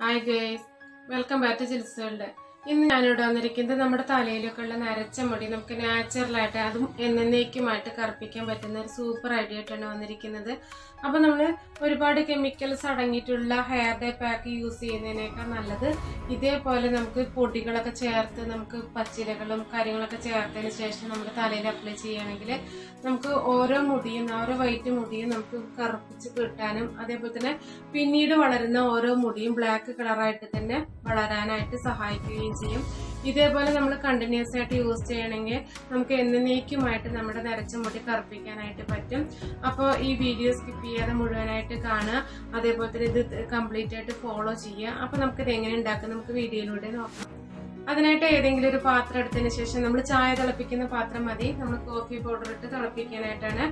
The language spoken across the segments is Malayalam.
Hi guys welcome back to Chills ഇന്ന് ഞാനിവിടെ വന്നിരിക്കുന്നത് നമ്മുടെ തലയിലൊക്കെ ഉള്ള നരച്ച മുടി നമുക്ക് നാച്ചുറലായിട്ട് അതും എന്നേക്കുമായിട്ട് കറുപ്പിക്കാൻ പറ്റുന്ന ഒരു സൂപ്പർ ഐഡിയ ആയിട്ടാണ് വന്നിരിക്കുന്നത്. അപ്പോൾ നമ്മൾ ഒരുപാട് കെമിക്കൽസ് അടങ്ങിയിട്ടുള്ള ഹെയർ ഡേ പാക്ക് യൂസ് ചെയ്യുന്നതിനേക്കാൾ നല്ലത് ഇതേപോലെ നമുക്ക് പൊടികളൊക്കെ ചേർത്ത് നമുക്ക് പച്ചിലകളും കാര്യങ്ങളൊക്കെ ചേർത്തതിന് ശേഷം നമ്മുടെ തലയിൽ അപ്ലൈ ചെയ്യുകയാണെങ്കിൽ നമുക്ക് ഓരോ മുടിയും ഓരോ വൈറ്റ് മുടിയും നമുക്ക് കറുപ്പിച്ച് കിട്ടാനും അതേപോലെ തന്നെ പിന്നീട് വളരുന്ന ഓരോ മുടിയും ബ്ലാക്ക് കളറായിട്ട് തന്നെ വളരാനായിട്ട് സഹായിക്കുകയും ചെയ്യും. ഇതേപോലെ നമ്മൾ കണ്ടിന്യൂസ് ആയിട്ട് യൂസ് ചെയ്യണമെങ്കിൽ നമുക്ക് എന്നേക്കുമായിട്ട് നമ്മുടെ നരച്ച മുടി കറുപ്പിക്കാനായിട്ട് പറ്റും. അപ്പോൾ ഈ വീഡിയോ സ്കിപ്പ് ചെയ്യാതെ മുഴുവനായിട്ട് കാണുക. അതേപോലെ തന്നെ ഇത് കംപ്ലീറ്റ് ആയിട്ട് ഫോളോ ചെയ്യുക. അപ്പോൾ നമുക്കിത് എങ്ങനെ ഉണ്ടാക്കാം നമുക്ക് വീഡിയോയിലൂടെ നോക്കാം. അതിനായിട്ട് ഏതെങ്കിലും ഒരു പാത്രം എടുത്തതിന് ശേഷം നമ്മൾ ചായ തിളപ്പിക്കുന്ന പാത്രം മതി. നമ്മൾ കോഫി പൗഡർ ഇട്ട് തിളപ്പിക്കാനായിട്ടാണ്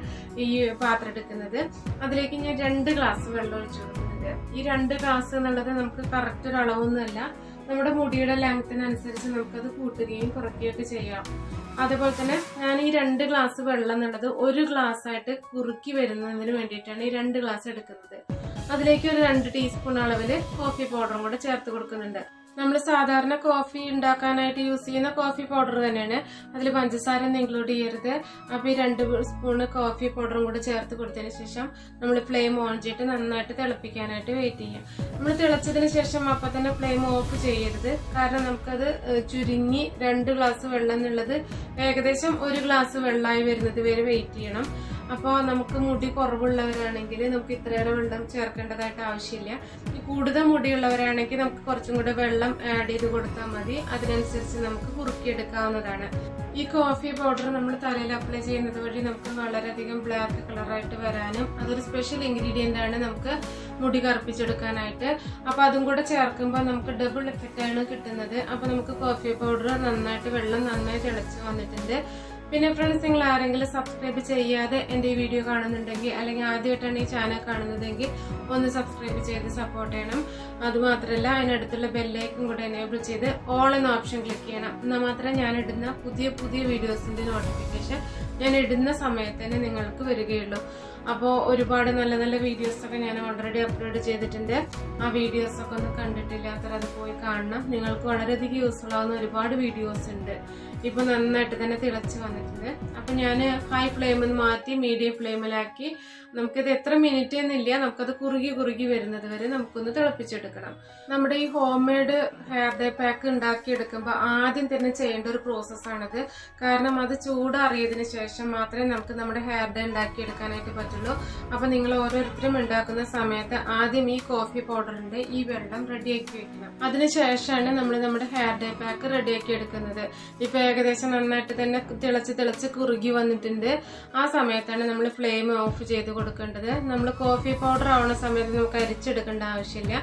ഈ പാത്രം എടുക്കുന്നത്. അതിലേക്ക് ഞാൻ രണ്ട് ഗ്ലാസ് വെള്ളം ഒഴിച്ചു കൊടുക്കുന്നുണ്ട് ഈ രണ്ട് ഗ്ലാസ് എന്നുള്ളത് നമുക്ക് കറക്റ്റ് ഒരു അളവൊന്നുമല്ല. നമ്മുടെ മുടിയുടെ ലെങ്ത്തിനനുസരിച്ച് നമുക്കത് കൂട്ടുകയും കുറയ്ക്കുകയൊക്കെ ചെയ്യാം. അതുപോലെ തന്നെ ഞാൻ ഈ രണ്ട് ഗ്ലാസ് വെള്ളം എന്നുള്ളത് ഒരു ഗ്ലാസ് ആയിട്ട് കുറുക്കി വരുന്നതിന് വേണ്ടിയിട്ടാണ് ഈ രണ്ട് ഗ്ലാസ് എടുക്കുന്നത്. അതിലേക്ക് ഒരു രണ്ട് ടീസ്പൂൺ അളവിൽ കോഫി പൗഡറും കൂടെ ചേർത്ത് കൊടുക്കുന്നുണ്ട്. നമ്മൾ സാധാരണ കോഫി ഉണ്ടാക്കാനായിട്ട് യൂസ് ചെയ്യുന്ന കോഫി പൗഡർ തന്നെയാണ്. അതിൽ പഞ്ചസാര ഒന്നും ഇൻക്ലൂഡ് ചെയ്യരുത്. അപ്പോൾ ഈ രണ്ട് സ്പൂണ് കോഫി പൗഡറും കൂടെ ചേർത്ത് കൊടുത്തതിന് ശേഷം നമ്മൾ ഫ്ലെയിം ഓൺ ചെയ്തിട്ട് നന്നായിട്ട് തിളപ്പിക്കാനായിട്ട് വെയിറ്റ് ചെയ്യാം. നമ്മൾ തിളച്ചതിന് ശേഷം അപ്പം തന്നെ ഫ്ലെയിം ഓഫ് ചെയ്യരുത്. കാരണം നമുക്കത് ചുരുങ്ങി രണ്ട് ഗ്ലാസ് വെള്ളം എന്നുള്ളത് ഏകദേശം ഒരു ഗ്ലാസ് വെള്ളമായി വരുന്നത് വരെ വെയിറ്റ് ചെയ്യണം. അപ്പോൾ നമുക്ക് മുടി കുറവുള്ളവരാണെങ്കിൽ നമുക്ക് ഇത്രയേറെ വെള്ളം ചേർക്കേണ്ടതായിട്ട് ആവശ്യമില്ല. കൂടുതൽ മുടിയുള്ളവരാണെങ്കിൽ നമുക്ക് കുറച്ചും കൂടെ വെള്ളം ആഡ് ചെയ്ത് കൊടുത്താൽ മതി. അതിനനുസരിച്ച് നമുക്ക് കുറുക്കിയെടുക്കാവുന്നതാണ്. ഈ കോഫി പൗഡർ നമ്മൾ തലയിൽ അപ്ലൈ ചെയ്യുന്നത് വഴി നമുക്ക് വളരെയധികം ബ്ലാക്ക് കളറായിട്ട് വരാനും അതൊരു സ്പെഷ്യൽ ഇൻഗ്രീഡിയന്റ് ആണ് നമുക്ക് മുടി കറുപ്പിച്ചെടുക്കാനായിട്ട്. അപ്പോൾ അതും കൂടെ ചേർക്കുമ്പോൾ നമുക്ക് ഡബിൾ എഫക്റ്റ് ആണ് കിട്ടുന്നത്. അപ്പോൾ നമുക്ക് കോഫി പൗഡർ നന്നായിട്ട് വെള്ളം നന്നായി തിളച്ച് വന്നിട്ടുണ്ട്. പിന്നെ ഫ്രണ്ട്സ് നിങ്ങൾ ആരെങ്കിലും സബ്സ്ക്രൈബ് ചെയ്യാതെ എന്റെ ഈ വീഡിയോ കാണുന്നുണ്ടെങ്കിൽ അല്ലെങ്കിൽ ആദ്യമായിട്ടാണ് ഈ ചാനൽ കാണുന്നതെങ്കിൽ ഒന്ന് സബ്സ്ക്രൈബ് ചെയ്ത് സപ്പോർട്ട് ചെയ്യണം. അതുമാത്രമല്ല അതിനടുത്തുള്ള ബെല്ലേക്കും കൂടെ എനേബിൾ ചെയ്ത് ഓൾ എന്ന ഓപ്ഷൻ ക്ലിക്ക് ചെയ്യണം. എന്നാൽ മാത്രമേ ഞാൻ ഇടുന്ന പുതിയ പുതിയ വീഡിയോസിന്റെ നോട്ടിഫിക്കേഷൻ ഞാൻ ഇടുന്ന സമയത്ത് തന്നെ നിങ്ങൾക്ക് വരികയുള്ളൂ. അപ്പോൾ ഒരുപാട് നല്ല നല്ല വീഡിയോസ് ഒക്കെ ഞാൻ ഓൾറെഡി അപ്ലോഡ് ചെയ്തിട്ടുണ്ട്. ആ വീഡിയോസ് ഒക്കെ ഒന്ന് കണ്ടിട്ടില്ലാത്തവർ അത് പോയി കാണണം. നിങ്ങൾക്ക് വളരെയധികം യൂസ്ഫുൾ ആവുന്ന ഒരുപാട് വീഡിയോസ് ഉണ്ട്. ഇപ്പൊ നന്നായിട്ട് തന്നെ തിളച്ച് വന്നിട്ടുണ്ട്. അപ്പൊ ഞാൻ ഹൈ ഫ്ലെയിമിൽ നിന്ന് മാറ്റി മീഡിയം ഫ്ലെയിമിലാക്കി നമുക്കിത് എത്ര മിനിറ്റ് എന്നില്ല നമുക്കത് കുറുകി കുറുകി വരുന്നത് വരെ നമുക്കൊന്ന് തിളപ്പിച്ചെടുക്കണം. നമ്മുടെ ഈ home made hair dye pack ഉണ്ടാക്കിയെടുക്കുമ്പോൾ ആദ്യം തന്നെ ചെയ്യേണ്ട ഒരു പ്രോസസ്സാണത് കാരണം അത് ചൂടറിയതിനു ശേഷം മാത്രമേ നമുക്ക് നമ്മുടെ ഹെയർ ഡേ ഉണ്ടാക്കിയെടുക്കാനായിട്ട് പറ്റുള്ളൂ അപ്പം നിങ്ങൾ ഓരോരുത്തരും ഉണ്ടാക്കുന്ന സമയത്ത് ആദ്യം ഈ കോഫി പൗഡറിന്റെ ഈ വെള്ളം റെഡിയാക്കി വെക്കണം. അതിനുശേഷമാണ് നമ്മൾ നമ്മുടെ ഹെയർ ഡേ പാക്ക് റെഡിയാക്കി എടുക്കുന്നത്. ഇപ്പൊ ഏകദേശം നന്നായിട്ട് തന്നെ തിളച്ച് തിളച്ച് കുറുകി വന്നിട്ടുണ്ട്. ആ സമയത്താണ് നമ്മൾ ഫ്ലെയിം ഓഫ് ചെയ്ത് കൊടുക്കേണ്ടത്. നമ്മൾ കോഫി പൗഡർ ആവുന്ന സമയത്ത് നമുക്ക് അരിച്ചെടുക്കേണ്ട ആവശ്യമില്ല.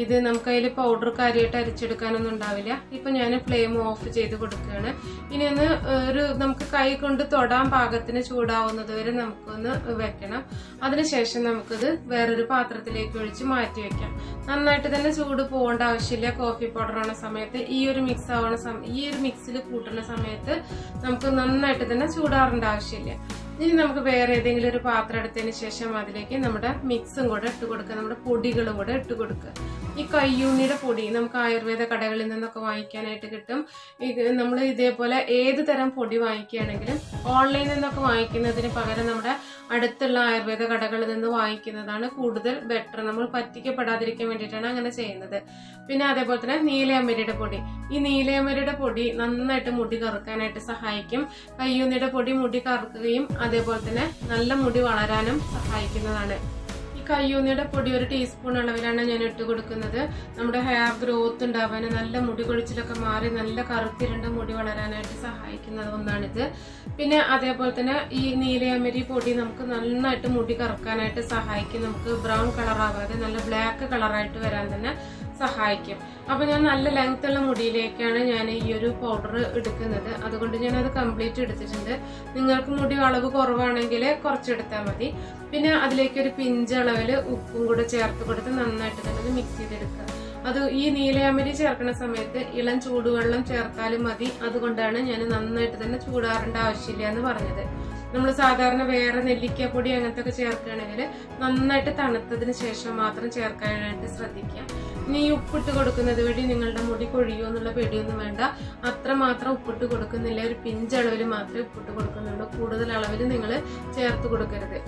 ഇത് നമുക്ക് അതിൽ പൗഡർ കാര്യമായിട്ട് അരിച്ചെടുക്കാനൊന്നും ഉണ്ടാവില്ല. ഇപ്പൊ ഞാൻ ഫ്ലെയിം ഓഫ് ചെയ്ത് കൊടുക്കുകയാണ് ഇനി ഒന്ന് ഒരു നമുക്ക് കൈ കൊണ്ട് തൊടാൻ പാകത്തിന് ചൂടാവുന്നത് വരെ നമുക്കൊന്ന് വെക്കണം. അതിനുശേഷം നമുക്കിത് വേറൊരു പാത്രത്തിലേക്ക് ഒഴിച്ച് മാറ്റി വെക്കാം. നന്നായിട്ട് തന്നെ ചൂട് പോകേണ്ട ആവശ്യമില്ല. കോഫി പൗഡർ ആവുന്ന സമയത്ത് ഈ ഒരു മിക്സ് ആവുന്ന സമയം ഈ ഒരു മിക്സിൽ കൂട്ടുന്ന സമയത്ത് നമുക്ക് നന്നായിട്ട് തന്നെ ചൂടാറേണ്ട ആവശ്യമില്ല. ഇനി നമുക്ക് വേറെ ഏതെങ്കിലും ഒരു പാത്രം എടുത്തതിന് ശേഷം അതിലേക്ക് നമ്മുടെ മിക്സും കൂടെ ഇട്ട് കൊടുക്കുക. നമ്മുടെ പൊടികളും കൂടെ ഇട്ട് കൊടുക്കുക. ഈ കയ്യൂണിയുടെ പൊടി നമുക്ക് ആയുർവേദ കടകളിൽ നിന്നൊക്കെ വാങ്ങിക്കാനായിട്ട് കിട്ടും. നമ്മൾ ഇതേപോലെ ഏത് തരം പൊടി വാങ്ങിക്കുകയാണെങ്കിലും ഓൺലൈനിൽ നിന്നൊക്കെ വാങ്ങിക്കുന്നതിന് പകരം നമ്മുടെ അടുത്തുള്ള ആയുർവേദ കടകളിൽ നിന്ന് വാങ്ങിക്കുന്നതാണ് കൂടുതൽ ബെറ്റർ നമ്മൾ പറ്റിക്കപ്പെടാതിരിക്കാൻ വേണ്ടിയിട്ടാണ് അങ്ങനെ ചെയ്യുന്നത്. പിന്നെ അതേപോലെ തന്നെ നീലയമ്മരിയുടെ പൊടി. ഈ നീലയമ്മരിയുടെ പൊടി നന്നായിട്ട് മുടി കറുക്കാനായിട്ട് സഹായിക്കും. കയ്യൂന്നിയുടെ പൊടി മുടി കറുക്കുകയും അതേപോലെ തന്നെ നല്ല മുടി വളരാനും സഹായിക്കുന്നതാണ്. കയ്യൂന്നിയുടെ പൊടി ഒരു ടീസ്പൂൺ അളവിലാണ് ഞാൻ ഇട്ട് കൊടുക്കുന്നത്. നമ്മുടെ ഹെയർ ഗ്രോത്ത് ഉണ്ടാവാൻ നല്ല മുടി കൊഴിച്ചിലൊക്കെ മാറി നല്ല കറുത്തിരണ്ട മുടി വളരാനായിട്ട് സഹായിക്കുന്ന ഒന്നാണിത്. പിന്നെ അതേപോലെ തന്നെ ഈ നീലയമരി പൊടി നമുക്ക് നന്നായിട്ട് മുടി കറുക്കാനായിട്ട് സഹായിക്കും. നമുക്ക് ബ്രൗൺ കളറാവാതെ നല്ല ബ്ലാക്ക് കളറായിട്ട് വരാൻ തന്നെ സഹായിക്കും. അപ്പൊ ഞാൻ നല്ല ലെങ്ത് ഉള്ള മുടിയിലേക്കാണ് ഞാൻ ഈ ഒരു പൗഡർ എടുക്കുന്നത്. അതുകൊണ്ട് ഞാൻ അത് കംപ്ലീറ്റ് എടുത്തിട്ടുണ്ട്. നിങ്ങൾക്ക് മുടി അളവ് കുറവാണെങ്കിൽ കുറച്ചെടുത്താൽ മതി. പിന്നെ അതിലേക്ക് ഒരു പിഞ്ച് അളവിൽ ഉപ്പും കൂടെ ചേർത്ത് കൊടുത്ത് നന്നായിട്ട് തന്നെ മിക്സ് ചെയ്തെടുക്കുക. അത് ഈ നീലയാമരി ചേർക്കുന്ന സമയത്ത് ഇളം ചൂടുവെള്ളം ചേർത്താലും മതി. അതുകൊണ്ടാണ് ഞാൻ നന്നായിട്ട് തന്നെ ചൂടാറേണ്ട ആവശ്യമില്ല എന്ന് പറഞ്ഞത്. നമ്മൾ സാധാരണ വേറെ നെല്ലിക്കപ്പൊടി അങ്ങനത്തെ ഒക്കെ ചേർക്കുകയാണെങ്കിൽ നന്നായിട്ട് തണുത്തതിന് ശേഷം മാത്രം ചേർക്കാനായിട്ട് ശ്രദ്ധിക്കുക. ഇനി ഈ ഉപ്പിട്ട് കൊടുക്കുന്നത് വഴി നിങ്ങളുടെ മുടി കൊഴിയോ എന്നുള്ള പേടിയൊന്നും വേണ്ട. അത്രമാത്രം ഉപ്പിട്ട് കൊടുക്കുന്നില്ല. ഒരു പിഞ്ചളവിൽ മാത്രമേ ഉപ്പിട്ട് കൊടുക്കുന്നുള്ളൂ. കൂടുതൽ അളവിൽ നിങ്ങൾ ചേർത്ത് കൊടുക്കരുത്.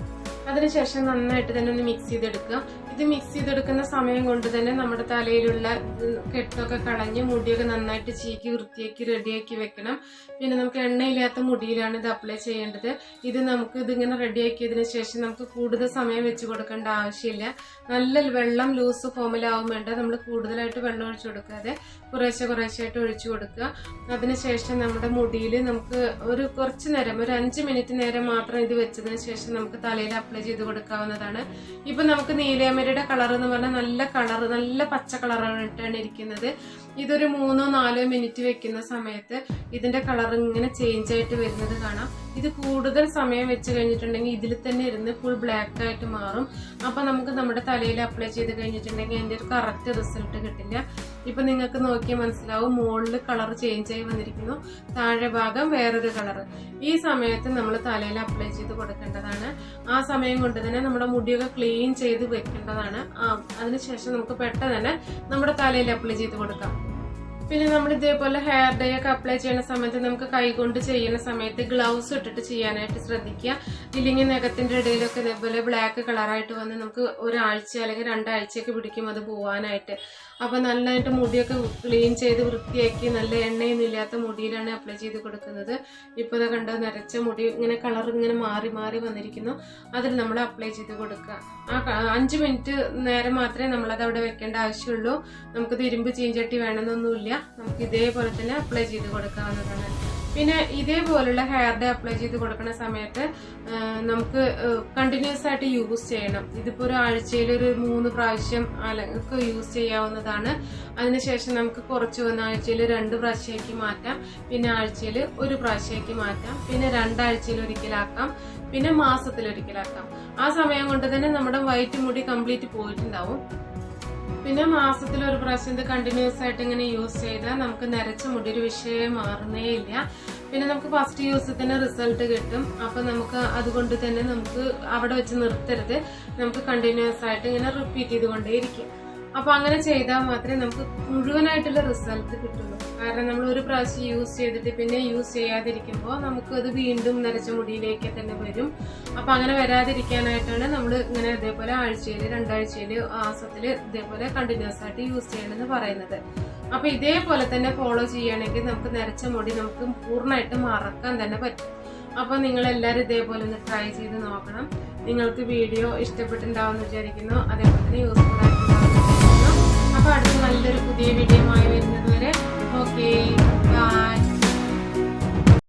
അതിനുശേഷം നന്നായിട്ട് തന്നെ ഒന്ന് മിക്സ് ചെയ്തെടുക്കുക. ഇത് മിക്സ് ചെയ്തെടുക്കുന്ന സമയം കൊണ്ട് തന്നെ നമ്മുടെ തലയിലുള്ള കെട്ടൊക്കെ കളഞ്ഞ് മുടിയൊക്കെ നന്നായിട്ട് ചീക്കി വൃത്തിയാക്കി റെഡിയാക്കി വെക്കണം. പിന്നെ നമുക്ക് എണ്ണയില്ലാത്ത മുടിയിലാണ് ഇത് അപ്ലൈ ചെയ്യേണ്ടത്. ഇത് നമുക്ക് ഇതിങ്ങനെ റെഡിയാക്കിയതിന് ശേഷം നമുക്ക് കൂടുതൽ സമയം വെച്ച് കൊടുക്കേണ്ട ആവശ്യമില്ല. നല്ല വെള്ളം ലൂസ് ഫോമിലാവും വേണ്ട. നമ്മൾ കൂടുതലായിട്ട് വെള്ളം ഒഴിച്ചു കൊടുക്കാതെ കുറേശ്ശെ കുറേശ്ശായിട്ട് ഒഴിച്ചു കൊടുക്കുക. അതിനുശേഷം നമ്മുടെ മുടിയിൽ നമുക്ക് ഒരു കുറച്ച് നേരം ഒരു അഞ്ച് മിനിറ്റ് നേരം മാത്രം ഇത് വെച്ചതിന് ശേഷം നമുക്ക് തലയിൽ അപ്ലൈ ചെയ്ത് കൊടുക്കാവുന്നതാണ്. ഇപ്പൊ നമുക്ക് നീലയമരയുടെ കളർ എന്ന് പറഞ്ഞാൽ നല്ല കളർ നല്ല പച്ച കളറായിട്ടാണ് ഇരിക്കുന്നത്. ഇതൊരു മൂന്നോ നാലോ മിനിറ്റ് വെക്കുന്ന സമയത്ത് ഇതിന്റെ കളർ ഇങ്ങനെ ചേഞ്ച് ആയിട്ട് വരുന്നത് കാണാം. ഇത് കൂടുതൽ സമയം വെച്ച് കഴിഞ്ഞിട്ടുണ്ടെങ്കിൽ ഇതിൽ തന്നെ ഇരുന്ന് ഫുൾ ബ്ലാക്ക് ആയിട്ട് മാറും. അപ്പൊ നമുക്ക് നമ്മുടെ തലയിൽ അപ്ലൈ ചെയ്ത് കഴിഞ്ഞിട്ടുണ്ടെങ്കിൽ അതിന്റെ ഒരു കറക്റ്റ് റിസൾട്ട് കിട്ടില്ല. ഇപ്പൊ നിങ്ങൾക്ക് നോക്കിയാൽ മനസ്സിലാവും മുകളിൽ കളർ ചേഞ്ച് ആയി വന്നിരിക്കുന്നു. താഴെ ഭാഗം വേറൊരു കളർ ഈ സമയത്ത് നമ്മൾ തലയിൽ അപ്ലൈ ചെയ്ത് കൊടുക്കേണ്ടതാണ്. ആ സമയം കൊണ്ട് തന്നെ നമ്മുടെ മുടിയൊക്കെ ക്ലീൻ ചെയ്ത് വെക്കേണ്ടതാണ്. അതിനുശേഷം നമുക്ക് പെട്ടെന്ന് തന്നെ നമ്മുടെ തലയിൽ അപ്ലൈ ചെയ്ത് കൊടുക്കാം. പിന്നെ നമ്മൾ ഇതേപോലെ ഹെയർ ഡേ ഒക്കെ അപ്ലൈ ചെയ്യുന്ന സമയത്ത് നമുക്ക് കൈകൊണ്ട് ചെയ്യുന്ന സമയത്ത് ഗ്ലൗസ് ഇട്ടിട്ട് ചെയ്യാനായിട്ട് ശ്രദ്ധിക്കുക. ഇല്ലെങ്കിൽ നഖത്തിന്റെ ഇടയിലൊക്കെ ഇതേപോലെ ബ്ലാക്ക് കളറായിട്ട് വന്ന് നമുക്ക് ഒരാഴ്ച അല്ലെങ്കിൽ രണ്ടാഴ്ചയൊക്കെ പിടിക്കും അത് പോവാനായിട്ട്. അപ്പൊ നന്നായിട്ട് മുടിയൊക്കെ ക്ലീൻ ചെയ്ത് വൃത്തിയാക്കി നല്ല എണ്ണയൊന്നും ഇല്ലാത്ത മുടിയിലാണ് അപ്ലൈ ചെയ്ത് കൊടുക്കുന്നത്. ഇപ്പോൾ ഇതാ കണ്ടോ നരച്ച മുടി ഇങ്ങനെ കളർ ഇങ്ങനെ മാറി മാറി വന്നിരിക്കുന്നു. അതിൽ നമ്മൾ അപ്ലൈ ചെയ്ത് കൊടുക്കുക. ആ അഞ്ച് മിനിറ്റ് നേരം മാത്രമേ നമ്മളത് അവിടെ വെക്കേണ്ട ആവശ്യമുള്ളൂ. നമുക്ക് ഇരുമ്പ് ചീഞ്ചട്ടി വേണമെന്നൊന്നുമില്ല. നമുക്ക് ഇതേപോലെ തന്നെ അപ്ലൈ ചെയ്ത് കൊടുക്കാവുന്നതാണ്. പിന്നെ ഇതേപോലുള്ള ഹെയർ ഡേ അപ്ലൈ ചെയ്ത് കൊടുക്കുന്ന സമയത്ത് നമുക്ക് കണ്ടിന്യൂസ് ആയിട്ട് യൂസ് ചെയ്യണം. ഇതിപ്പോൾ ഒരു ആഴ്ചയിൽ ഒരു മൂന്ന് പ്രാവശ്യം ഒക്കെ യൂസ് ചെയ്യാവുന്നതാണ്. അതിനുശേഷം നമുക്ക് കുറച്ച് വന്ന ആഴ്ചയിൽ രണ്ട് പ്രാവശ്യമാക്കി മാറ്റാം. പിന്നെ ആഴ്ചയിൽ ഒരു പ്രാവശ്യമാക്കി മാറ്റാം. പിന്നെ രണ്ടാഴ്ചയിൽ ഒരിക്കലാക്കാം. പിന്നെ മാസത്തിൽ ഒരിക്കലാക്കാം. ആ സമയം കൊണ്ട് തന്നെ നമ്മുടെ വൈറ്റ് മുടി കംപ്ലീറ്റ് പോയിട്ടുണ്ടാവും. പിന്നെ മാസത്തിൽ ഒരു പ്രാവശ്യം ഇത് കണ്ടിന്യൂസ് ആയിട്ട് ഇങ്ങനെ യൂസ് ചെയ്താൽ നമുക്ക് നരച്ച മുടി ഒരു വിഷയം മാറുന്നേ ഇല്ല. പിന്നെ നമുക്ക് ഫസ്റ്റ് യൂസ് തന്നെ റിസൾട്ട് കിട്ടും. അപ്പൊ നമുക്ക് അതുകൊണ്ട് തന്നെ നമുക്ക് അവിടെ വെച്ച് നിർത്തരുത്. നമുക്ക് കണ്ടിന്യൂസ് ആയിട്ട് ഇങ്ങനെ റിപ്പീറ്റ് ചെയ്തുകൊണ്ടേയിരിക്കും. അപ്പൊ അങ്ങനെ ചെയ്താൽ മാത്രമേ നമുക്ക് മുഴുവനായിട്ടുള്ള റിസൾട്ട് കിട്ടുള്ളൂ. കാരണം നമ്മൾ ഒരു പ്രാവശ്യം യൂസ് ചെയ്തിട്ട് പിന്നെ യൂസ് ചെയ്യാതിരിക്കുമ്പോൾ നമുക്ക് അത് വീണ്ടും നരച്ച മുടിയിലേക്ക് തന്നെ വരും. അപ്പൊ അങ്ങനെ വരാതിരിക്കാനായിട്ടാണ് നമ്മൾ ഇങ്ങനെ ഇതേപോലെ ആഴ്ചയിൽ രണ്ടാഴ്ചയിൽ മാസത്തിൽ ഇതേപോലെ കണ്ടിന്യൂസ് ആയിട്ട് യൂസ് ചെയ്യണമെന്ന് പറയുന്നത്. അപ്പൊ ഇതേപോലെ തന്നെ ഫോളോ ചെയ്യുകയാണെങ്കിൽ നമുക്ക് നരച്ച മുടി നമുക്ക് പൂർണമായിട്ട് മറക്കാൻ തന്നെ പറ്റും. അപ്പൊ നിങ്ങൾ എല്ലാവരും ഇതേപോലെ ഒന്ന് ട്രൈ ചെയ്ത് നോക്കണം. നിങ്ങൾക്ക് വീഡിയോ ഇഷ്ടപ്പെട്ടിട്ടുണ്ടാവും എന്ന് വിചാരിക്കുന്നു. അതേപോലെ തന്നെ യൂസ്ഫുൾ ആയിട്ടുണ്ടാവും അടുത്ത നല്ലൊരു പുതിയ വീഡിയോ ആയി വരുന്നത് വരെ. Okay bye